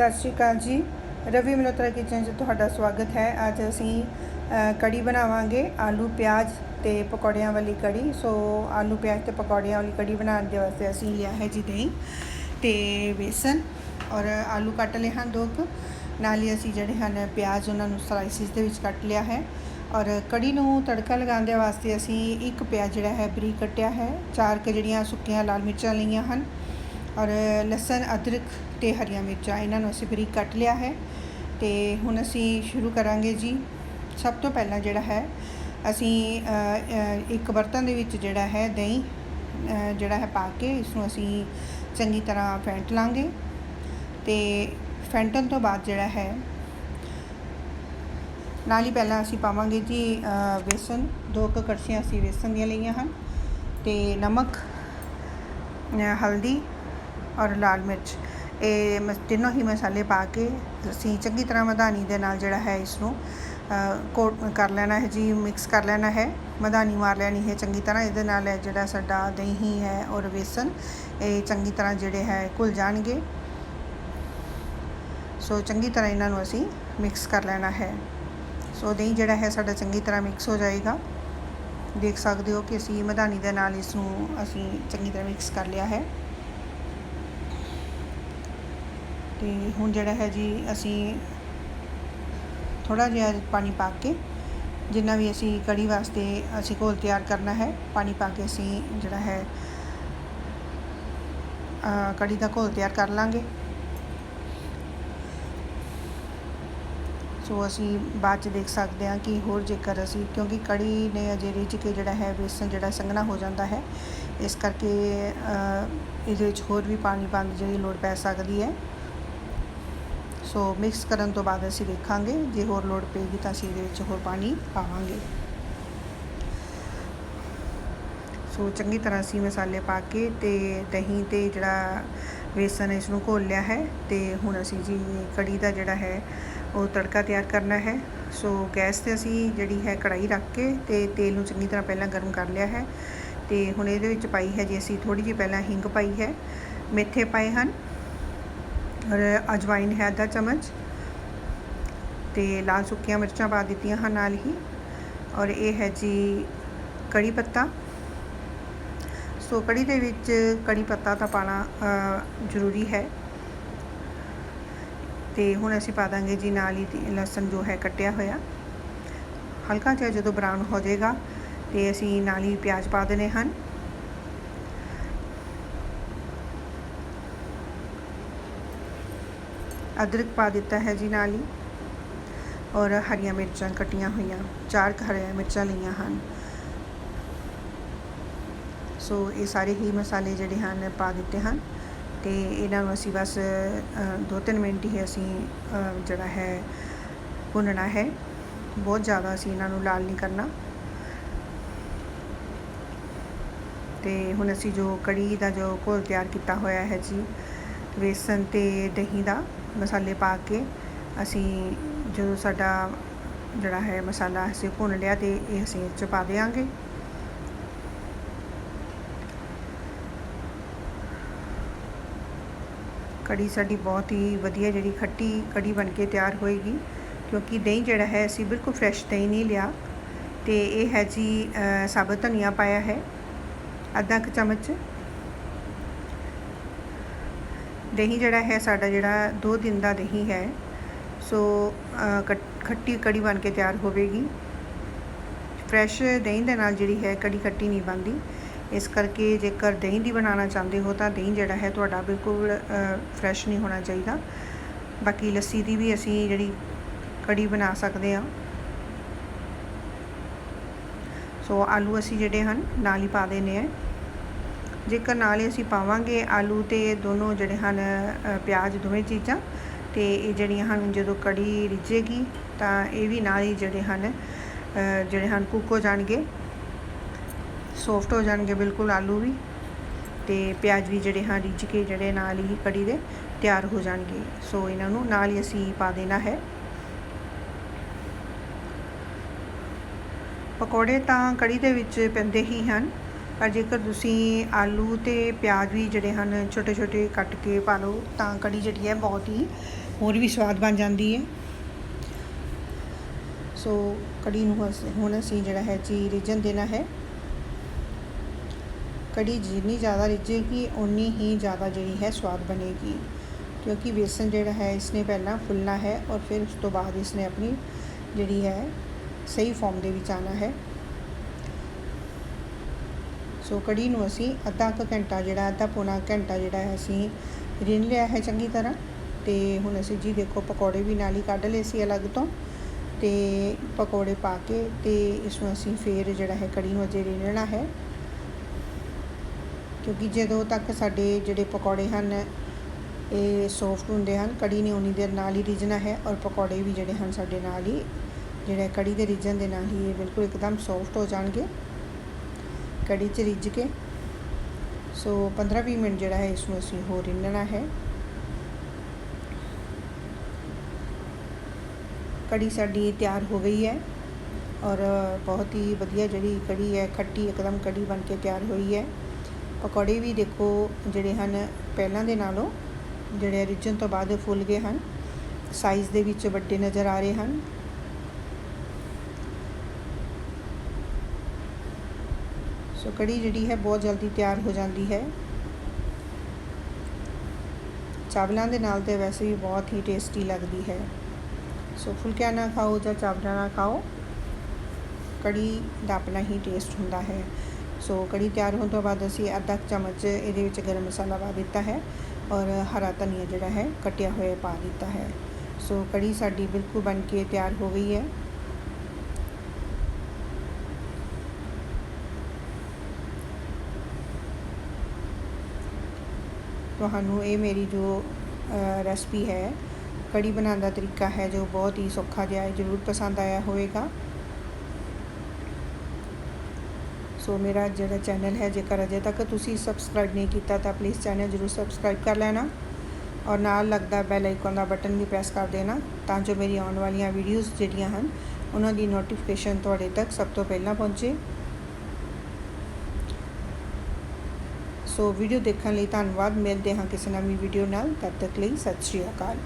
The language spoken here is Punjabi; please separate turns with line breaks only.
ਸਤਿ ਸ਼੍ਰੀ ਅਕਾਲ ਜੀ। ਰਵੀ ਮਲੋਤਰਾ ਕਿਚਨ 'ਚ ਤੁਹਾਡਾ ਸਵਾਗਤ ਹੈ। ਅੱਜ ਅਸੀਂ ਕੜੀ ਬਣਾਵਾਂਗੇ ਆਲੂ, ਪਿਆਜ਼ ਤੇ ਪਕੌੜਿਆਂ ਵਾਲੀ ਕੜੀ ਸੋ ਆਲੂ, ਪਿਆਜ਼ ਤੇ ਪਕੌੜਿਆਂ ਵਾਲੀ ਕੜੀ ਬਣਾਉਣ ਦੇ ਵਾਸਤੇ ਅਸੀਂ ਲਿਆ ਹੈ ਜੀ ਦਹੀਂ ਤੇ ਬੇਸਨ ਔਰ ਆਲੂ ਕੱਟ ਲਏ ਹਨ ਦੋ ਕੁ। ਨਾਲ ਹੀ ਅਸੀਂ ਜਿਹੜੇ ਹਨ ਪਿਆਜ਼ ਉਹਨਾਂ ਨੂੰ ਸਲਾਈਸਿਸ ਦੇ ਵਿੱਚ ਕੱਟ ਲਿਆ ਹੈ ਔਰ ਕੜੀ ਨੂੰ ਤੜਕਾ ਲਗਾਉਣ ਦੇ ਵਾਸਤੇ ਅਸੀਂ ਇੱਕ ਪਿਆਜ਼ ਜਿਹੜਾ ਹੈ ਬਰੀਕ ਕੱਟਿਆ ਹੈ। ਚਾਰ ਕੁ ਜਿਹੜੀਆਂ ਸੁੱਕੀਆਂ ਲਾਲ ਮਿਰਚਾਂ ਲਈਆਂ ਹਨ। ਔਰ ਲਸਣ ਅਦਰਕ ਤੇ ਹਰੀਆਂ ਮਿਰਚਾਂ ਇਹਨਾਂ ਨੂੰ ਅਸੀਂ ਬਰੀਕ ਕੱਟ ਲਿਆ ਹੈ ਤੇ ਹੁਣ ਅਸੀਂ ਸ਼ੁਰੂ ਕਰਾਂਗੇ ਜੀ। ਸਭ ਤੋਂ ਪਹਿਲਾਂ ਜਿਹੜਾ ਹੈ ਅਸੀਂ ਇੱਕ ਬਰਤਨ ਦੇ ਵਿੱਚ ਜਿਹੜਾ ਹੈ ਦਹੀਂ ਜਿਹੜਾ ਹੈ ਪਾ ਕੇ ਇਸ ਨੂੰ ਅਸੀਂ ਚੰਗੀ ਤਰ੍ਹਾਂ ਫੈਂਟ ਲਾਂਗੇ ਤੇ ਫੈਂਟਣ ਤੋਂ ਬਾਅਦ ਜਿਹੜਾ ਹੈ ਨਾਲ ਹੀ ਪਹਿਲਾਂ ਅਸੀਂ ਪਾਵਾਂਗੇ ਜੀ ਅ, ਬੇਸਨ ਦੋ ਕੁ ਕੜਛੀਆਂ ਅਸੀਂ ਬੇਸਨ ਦੀਆਂ ਲਈਆਂ ਹਨ ਤੇ ਨਮਕ ਹਲਦੀ ਔਰ ਲਾਲ ਮਿਰਚ। ਇਹ ਮਸ- ਤਿੰਨੋਂ ਹੀ ਮਸਾਲੇ ਪਾ ਕੇ ਅਸੀਂ ਚੰਗੀ ਤਰ੍ਹਾਂ ਮਧਾਨੀ ਦੇ ਨਾਲ ਜਿਹੜਾ ਹੈ ਇਸ ਨੂੰ ਕੋਟ ਕਰ ਲੈਣਾ ਹੈ ਜੀ, ਮਿਕਸ ਕਰ ਲੈਣਾ ਹੈ। ਮਧਾਨੀ ਮਾਰ ਲੈਣੀ ਹੈ ਚੰਗੀ ਤਰ੍ਹਾਂ। ਇਹਦੇ ਨਾਲ ਜਿਹੜਾ ਸਾਡਾ ਦਹੀਂ ਹੈ ਔਰ ਬੇਸਨ ਇਹ ਚੰਗੀ ਤਰ੍ਹਾਂ ਜਿਹੜੇ ਹੈ ਘੁਲ ਜਾਣਗੇ। ਸੋ ਚੰਗੀ ਤਰ੍ਹਾਂ ਇਹਨਾਂ ਨੂੰ ਅਸੀਂ ਮਿਕਸ ਕਰ ਲੈਣਾ ਹੈ। ਸੋ ਦਹੀਂ ਜਿਹੜਾ ਹੈ ਸਾਡਾ ਚੰਗੀ ਤਰ੍ਹਾਂ ਮਿਕਸ ਹੋ ਜਾਏਗਾ। ਦੇਖ ਸਕਦੇ ਹੋ ਕਿ ਅਸੀਂ ਮਧਾਨੀ ਦੇ ਨਾਲ ਇਸ ਨੂੰ ਅਸੀਂ ਚੰਗੀ ਤਰ੍ਹਾਂ ਮਿਕਸ ਕਰ ਲਿਆ ਹੈ। ਤੇ ਹੁਣ ਜਿਹੜਾ ਹੈ ਜੀ ਅਸੀਂ ਥੋੜਾ ਜਿਹਾ ਪਾਣੀ ਪਾ ਕੇ ਜਿੰਨਾ ਵੀ ਅਸੀਂ ਕੜੀ ਵਾਸਤੇ ਅਸੀਂ ਘੋਲ ਤਿਆਰ ਕਰਨਾ ਹੈ, ਪਾਣੀ ਪਾ ਕੇ ਅਸੀਂ ਜਿਹੜਾ ਹੈ ਕੜੀ ਦਾ ਘੋਲ ਤਿਆਰ ਕਰ ਲਾਂਗੇ। ਸੋ ਅਸੀਂ ਬਾਅਦ ਚ ਦੇਖ ਸਕਦੇ ਹਾਂ ਕਿ ਹੋਰ ਜੇਕਰ ਅਸੀਂ, ਕਿਉਂਕਿ ਕੜੀ ਨੇ ਅਜੇ ਰਿੱਝ ਕੇ ਜਿਹੜਾ ਹੈ ਬੇਸਨ ਜਿਹੜਾ ਸੰਘਣਾ ਹੋ ਜਾਂਦਾ ਹੈ, ਇਸ ਕਰਕੇ ਇਹਦੇ ਵਿੱਚ ਹੋਰ ਵੀ ਪਾਣੀ ਪਾਉਣ ਦੀ ਜਿਹੜੀ ਲੋੜ ਪੈ ਸਕਦੀ ਹੈ। ਸੋ ਮਿਕਸ ਕਰਨ ਤੋਂ ਬਾਅਦ ਅਸੀਂ ਦੇਖਾਂਗੇ, ਜੇ ਹੋਰ ਲੋੜ ਪਏਗੀ ਤਾਂ ਅਸੀਂ ਇਹਦੇ ਵਿੱਚ ਹੋਰ ਪਾਣੀ ਪਾਵਾਂਗੇ। ਸੋ ਚੰਗੀ ਤਰ੍ਹਾਂ ਅਸੀਂ ਮਸਾਲੇ ਪਾ ਕੇ ਤੇ ਦਹੀਂ ਤੇ ਜਿਹੜਾ ਬੇਸਨ ਇਸ ਨੂੰ ਘੋਲ ਲਿਆ ਹੈ ਤੇ ਹੁਣ ਅਸੀਂ ਜੀ ਕੜੀ ਦਾ ਜਿਹੜਾ ਹੈ ਉਹ ਤੜਕਾ ਤਿਆਰ ਕਰਨਾ ਹੈ। ਸੋ ਗੈਸ ਤੇ ਅਸੀਂ ਜਿਹੜੀ ਹੈ ਕੜਾਈ ਰੱਖ ਕੇ ਤੇ ਤੇਲ ਨੂੰ ਚੰਗੀ ਤਰ੍ਹਾਂ ਪਹਿਲਾਂ ਗਰਮ ਕਰ ਲਿਆ ਹੈ ਤੇ ਹੁਣ ਇਹਦੇ ਵਿੱਚ ਪਾਈ ਹੈ ਜੀ ਅਸੀਂ ਥੋੜੀ ਜਿਹੀ ਪਹਿਲਾਂ ਹਿੰਗ ਪਾਈ ਹੈ। ਮੇਥੇ ਪਾਏ ਹਨ। ਅਜਵਾਇਨ ਹੈ ਅੱਧਾ ਚਮਚ ਤੇ ਲਾਲ ਸੁੱਕੀਆਂ ਮਿਰਚਾਂ ਪਾ ਦਿੱਤੀਆਂ ਹਨ ਨਾਲ ਹੀ। ਔਰ ਇਹ ਹੈ ਜੀ ਕੜੀ ਪੱਤਾ। ਸੋ ਕੜੀ ਦੇ ਵਿੱਚ ਕੜੀ ਪੱਤਾ ਤਾਂ ਪਾਣਾ ਜ਼ਰੂਰੀ ਹੈ। ਤੇ ਹੁਣ ਅਸੀਂ ਪਾ ਦਾਂਗੇ ਜੀ ਨਾਲ ਹੀ ਲਸਣ ਜੋ ਹੈ ਕੱਟਿਆ ਹੋਇਆ। ਹਲਕਾ ਜਿਹਾ ਜਦੋਂ ਬਰਾਊਨ ਹੋ ਜਾਏਗਾ ਤੇ ਅਸੀਂ ਨਾਲ ਹੀ ਪਿਆਜ਼ ਪਾ ਦੇਣੇ ਹਨ। ਅਦਰਕ ਪਾ ਦਿੱਤਾ ਹੈ ਜੀ ਨਾਲ ਹੀ। ਔਰ ਹਰੀਆਂ ਮਿਰਚਾਂ ਕੱਟੀਆਂ ਹੋਈਆਂ, ਚਾਰ ਹਰੀਆਂ ਮਿਰਚਾਂ ਲਈਆਂ ਹਨ। ਸੋ ਇਹ ਸਾਰੇ ਹੀ ਮਸਾਲੇ ਜਿਹੜੇ ਹਨ, ਪਾ ਦਿੱਤੇ ਹਨ। ਤੇ ਇਹਨਾਂ ਨੂੰ ਅਸੀਂ ਬਸ 2-3 ਮਿੰਟ ਹੀ ਅਸੀਂ ਜਿਹੜਾ ਹੈ, ਭੁੰਨਣਾ ਹੈ। ਬਹੁਤ ਜ਼ਿਆਦਾ ਅਸੀਂ ਇਹਨਾਂ ਨੂੰ ਲਾਲ ਨਹੀਂ ਕਰਨਾ। ਤੇ ਹੁਣ ਅਸੀਂ ਜੋ ਕੜੀ ਦਾ ਜੋ ਘੋਲ ਤਿਆਰ ਕੀਤਾ ਹੋਇਆ ਹੈ ਜੀ ਵੇਸਣ ਤੇ ਦਹੀਂ ਦਾ ਮਸਾਲੇ ਪਾ ਕੇ ਅਸੀਂ ਜਦੋਂ ਸਾਡਾ ਜਿਹੜਾ ਹੈ ਮਸਾਲਾ ਅਸੀਂ ਭੁੰਨ ਲਿਆ ਤੇ ਇਹ ਅਸੀਂ ਇਹ 'ਚ ਪਾ ਦੇਵਾਂਗੇ। ਕੜੀ ਸਾਡੀ ਬਹੁਤ ਹੀ ਵਧੀਆ ਜਿਹੜੀ ਖੱਟੀ ਕੜੀ ਬਣ ਕੇ ਤਿਆਰ ਹੋਏਗੀ, ਕਿਉਂਕਿ ਦਹੀਂ ਜਿਹੜਾ ਹੈ ਅਸੀਂ ਬਿਲਕੁਲ ਫਰੈਸ਼ ਦਹੀਂ ਨਹੀਂ ਲਿਆ ਤੇ ਇਹ ਹੈ ਜੀ ਸਾਬਤ ਧਨੀਆ ਪਾਇਆ ਹੈ, ਅੱਧਾ ਕੁ ਚਮਚ ਦਹੀਂ ਜਿਹੜਾ ਹੈ ਸਾਡਾ ਜਿਹੜਾ 2 ਦਿਨ ਦਾ ਦਹੀਂ ਹੈ ਸੋ ਅ, ਖੱਟ- ਖੱਟੀ ਕੜੀ ਬਣ ਕੇ ਤਿਆਰ ਹੋਵੇਗੀ। ਫਰੈਸ਼ ਦਹੀਂ ਦੇ ਨਾਲ ਜਿਹੜੀ ਹੈ ਕੜੀ ਖੱਟੀ ਨਹੀਂ ਬਣਦੀ। ਇਸ ਕਰਕੇ ਜੇਕਰ ਦਹੀਂ ਦੀ ਬਣਾਉਣਾ ਚਾਹੁੰਦੇ ਹੋ ਤਾਂ ਦਹੀਂ ਜਿਹੜਾ ਹੈ ਤੁਹਾਡਾ ਬਿਲਕੁਲ ਫਰੈਸ਼ ਨਹੀਂ ਹੋਣਾ ਚਾਹੀਦਾ। ਬਾਕੀ ਲੱਸੀ ਦੀ ਵੀ ਅਸੀਂ ਜਿਹੜੀ ਕੜੀ ਬਣਾ ਸਕਦੇ ਹਾਂ। ਸੋ ਆਲੂ ਅਸੀਂ ਜਿਹੜੇ ਹਨ ਨਾਲ ਹੀ ਪਾ ਦੇਣੇ ਆ ਜੇਕਰ ਨਾਲ ਹੀ ਅਸੀਂ ਪਾਵਾਂਗੇ ਆਲੂ ਤੇ ਦੋਨੋਂ ਜਿਹੜੇ ਹਨ ਪਿਆਜ਼ ਦੋਵੇਂ ਚੀਜ਼ਾਂ, ਤੇ ਇਹ ਜਿਹੜੀਆਂ ਹਨ ਜਦੋਂ ਕੜੀ ਰਿੱਝੇਗੀ ਤਾਂ ਇਹ ਵੀ ਨਾਲ ਹੀ ਜਿਹੜੇ ਹਨ ਜਿਹੜੇ ਹਨ ਕੁੱਕ ਹੋ ਜਾਣਗੇ। ਸੌਫਟ ਹੋ ਜਾਣਗੇ ਬਿਲਕੁਲ ਆਲੂ ਵੀ, ਤੇ ਪਿਆਜ਼ ਵੀ ਜਿਹੜੇ ਹਨ ਰਿੱਝ ਕੇ ਜਿਹੜੇ ਨਾਲ ਹੀ ਕੜੀ ਦੇ ਤਿਆਰ ਹੋ ਜਾਣਗੇ। ਸੋ ਇਹਨਾਂ ਨੂੰ ਨਾਲ ਹੀ ਅਸੀਂ ਪਾ ਦੇਣਾ ਹੈ। ਪਕੌੜੇ ਤਾਂ ਕੜੀ ਦੇ ਵਿੱਚ ਪੈਂਦੇ ਹੀ ਹਨ। ਪਰ ਜੇਕਰ ਤੁਸੀਂ ਆਲੂ ਤੇ ਪਿਆਜ਼ ਵੀ ਜਿਹੜੇ ਹਨ ਛੋਟੇ ਛੋਟੇ ਕੱਟ ਕੇ ਪਾ ਲਓ, ਤਾਂ ਕੜੀ ਜਿਹੜੀ ਹੈ ਬਹੁਤ ਹੀ ਹੋਰ ਵੀ ਸਵਾਦ ਬਣ ਜਾਂਦੀ ਹੈ। ਸੋ ਕੜੀ ਨੂੰ ਅਸੀਂ- ਹੁਣ ਅਸੀਂ ਜਿਹੜਾ ਹੈ ਜੀ ਰਿੱਝਣ ਦੇਣਾ ਹੈ। ਕੜੀ ਜਿੰਨੀ ਜ਼ਿਆਦਾ ਰਿੱਝੇਗੀ ਉਨੀ ਹੀ ਜ਼ਿਆਦਾ ਜਿਹੜੀ ਹੈ ਸਵਾਦ ਬਣੇਗੀ। ਕਿਉਂਕਿ ਬੇਸਨ ਜਿਹੜਾ ਹੈ, ਇਸਨੇ ਪਹਿਲਾਂ ਫੁੱਲਣਾ ਹੈ ਔਰ ਫਿਰ ਉਸ ਤੋਂ ਬਾਅਦ ਇਸਨੇ ਆਪਣੀ ਜਿਹੜੀ ਹੈ ਸਹੀ ਫਾਰਮ ਦੇ ਵਿੱਚ ਆਣਾ ਹੈ। ਸੋ ਕੜੀ ਨੂੰ ਅਸੀਂ ਅੱਧਾ ਕੁ ਘੰਟਾ ਜਿਹੜਾ, ਅੱਧਾ ਪੌਣਾ ਘੰਟਾ ਜਿਹੜਾ ਹੈ ਅਸੀਂ ਰਿੰਨ ਲਿਆ ਹੈ ਚੰਗੀ ਤਰ੍ਹਾਂ। ਤੇ ਹੁਣ ਅਸੀਂ ਜੀ ਦੇਖੋ ਪਕੌੜੇ ਵੀ ਨਾਲ ਹੀ ਕੱਢ ਲਏ ਸੀ ਅਲੱਗ ਤੋਂ। ਤੇ ਪਕੌੜੇ ਪਾ ਕੇ ਤੇ ਇਸ ਨੂੰ ਅਸੀਂ ਫੇਰ ਜਿਹੜਾ ਹੈ ਕੜੀ ਨੂੰ ਅਜੇ ਰਿੰਨਣਾ ਹੈ। ਕਿਉਂਕਿ ਜਦੋਂ ਤੱਕ ਸਾਡੇ ਜਿਹੜੇ ਪਕੌੜੇ ਹਨ, ਇਹ ਸੌਫਟ ਹੁੰਦੇ ਹਨ, ਕੜੀ ਨੇ ਉਨੀ ਦੇਰ ਨਾਲ ਹੀ ਰਿੱਝਣਾ ਹੈ ਔਰ ਪਕੌੜੇ ਵੀ ਜਿਹੜੇ ਹਨ ਸਾਡੇ ਨਾਲ ਹੀ, ਜਿਹੜੇ ਕੜੀ ਦੇ ਰਿੱਝਣ ਦੇ ਨਾਲ ਹੀ ਇਹ ਬਿਲਕੁਲ ਇੱਕਦਮ ਸੌਫਟ ਹੋ ਜਾਣਗੇ। ਕੜੀ 'ਚ ਰਿੱਝ ਕੇ। ਸੋ 15-20 ਮਿੰਟ ਜਿਹੜਾ ਹੈ ਇਸ ਨੂੰ ਅਸੀਂ ਹੋਰ ਰਿੰਨਣਾ ਹੈ। ਕੜੀ ਸਾਡੀ ਤਿਆਰ ਹੋ ਗਈ ਹੈ ਔਰ ਬਹੁਤ ਹੀ ਵਧੀਆ ਜਿਹੜੀ ਕੜੀ ਹੈ, ਖੱਟੀ ਇੱਕਦਮ ਕੜੀ ਬਣ ਕੇ ਤਿਆਰ ਹੋਈ ਹੈ। ਪਕੌੜੇ ਵੀ ਦੇਖੋ ਜਿਹੜੇ ਹਨ ਪਹਿਲਾਂ ਦੇ ਨਾਲੋਂ ਜਿਹੜੇ ਰਿੱਝਣ ਤੋਂ ਬਾਅਦ ਫੁੱਲ ਗਏ ਹਨ। ਸਾਈਜ਼ ਦੇ ਵਿੱਚ ਵੱਡੇ ਨਜ਼ਰ ਆ ਰਹੇ ਹਨ। ਸੋ ਕੜੀ ਜਿਹੜੀ ਹੈ ਬਹੁਤ ਜਲਦੀ ਤਿਆਰ ਹੋ ਜਾਂਦੀ ਹੈ। ਚਾਵਲਾਂ ਦੇ ਨਾਲ ਤੇ ਵੈਸੇ ਵੀ ਬਹੁਤ ਹੀ ਟੇਸਟੀ ਲੱਗਦੀ ਹੈ। ਸੋ ਫੁਲਕਿਆਂ ਨਾ ਖਾਓ ਜਾਂ ਚਾਵਲਾਂ ਨਾ ਖਾਓ, ਕੜੀ ਦਾ ਆਪਣਾ ਹੀ ਟੇਸਟ ਹੁੰਦਾ ਹੈ। ਸੋ ਕੜੀ ਤਿਆਰ ਹੋਣ ਤੋਂ ਬਾਅਦ ਅਸੀਂ ਅੱਧਾ ਚਮਚ ਇਹਦੇ ਵਿੱਚ ਗਰਮ ਮਸਾਲਾ ਪਾ ਦਿੱਤਾ ਹੈ ਔਰ ਹਰਾ ਧਨੀਆ ਜਿਹੜਾ ਹੈ ਕਟਿਆ ਹੋਇਆ ਪਾ ਦਿੱਤਾ ਹੈ। ਸੋ ਕੜੀ ਸਾਡੀ ਬਿਲਕੁਲ ਬਣ ਕੇ ਤਿਆਰ ਹੋ ਗਈ ਹੈ। ਤੁਹਾਨੂੰ ਇਹ ਮੇਰੀ ਜੋ ਰੈਸਪੀ ਹੈ, ਕੜੀ ਬਣਾਉਣ ਦਾ ਤਰੀਕਾ ਹੈ, ਜੋ ਬਹੁਤ ਹੀ ਸੌਖਾ ਜਿਹਾ ਹੈ, ਜ਼ਰੂਰ ਪਸੰਦ ਆਇਆ ਹੋਵੇਗਾ। ਸੋ ਮੇਰਾ ਜਿਹੜਾ ਚੈਨਲ ਹੈ, ਜੇਕਰ ਅਜੇ ਤੱਕ ਤੁਸੀਂ ਸਬਸਕ੍ਰਾਈਬ ਨਹੀਂ ਕੀਤਾ, ਤਾਂ ਪਲੀਜ਼ ਚੈਨਲ ਜ਼ਰੂਰ ਸਬਸਕ੍ਰਾਈਬ ਕਰ ਲੈਣਾ। ਔਰ ਨਾਲ ਲੱਗਦਾ ਬੈਲ ਆਈਕਨ ਦਾ ਬਟਨ ਵੀ ਪ੍ਰੈਸ ਕਰ ਦੇਣਾ, ਤਾਂ ਜੋ ਮੇਰੀ ਆਉਣ ਵਾਲੀਆਂ ਵੀਡੀਓਜ਼ ਜਿਹੜੀਆਂ ਹਨ, ਉਹਨਾਂ ਦੀ ਨੋਟੀਫਿਕੇਸ਼ਨ ਤੁਹਾਡੇ ਤੱਕ ਸਭ ਤੋਂ ਪਹਿਲਾਂ ਪਹੁੰਚੇ। ਸੋ ਵੀਡੀਓ ਦੇਖਣ ਲਈ ਧੰਨਵਾਦ। ਮਿਲਦੇ ਹਾਂ ਕਿਸੇ ਨਵੀਂ ਵੀਡੀਓ ਨਾਲ। ਤਦ ਤੱਕ ਲਈ ਸਤਿ ਸ਼੍ਰੀ ਅਕਾਲ।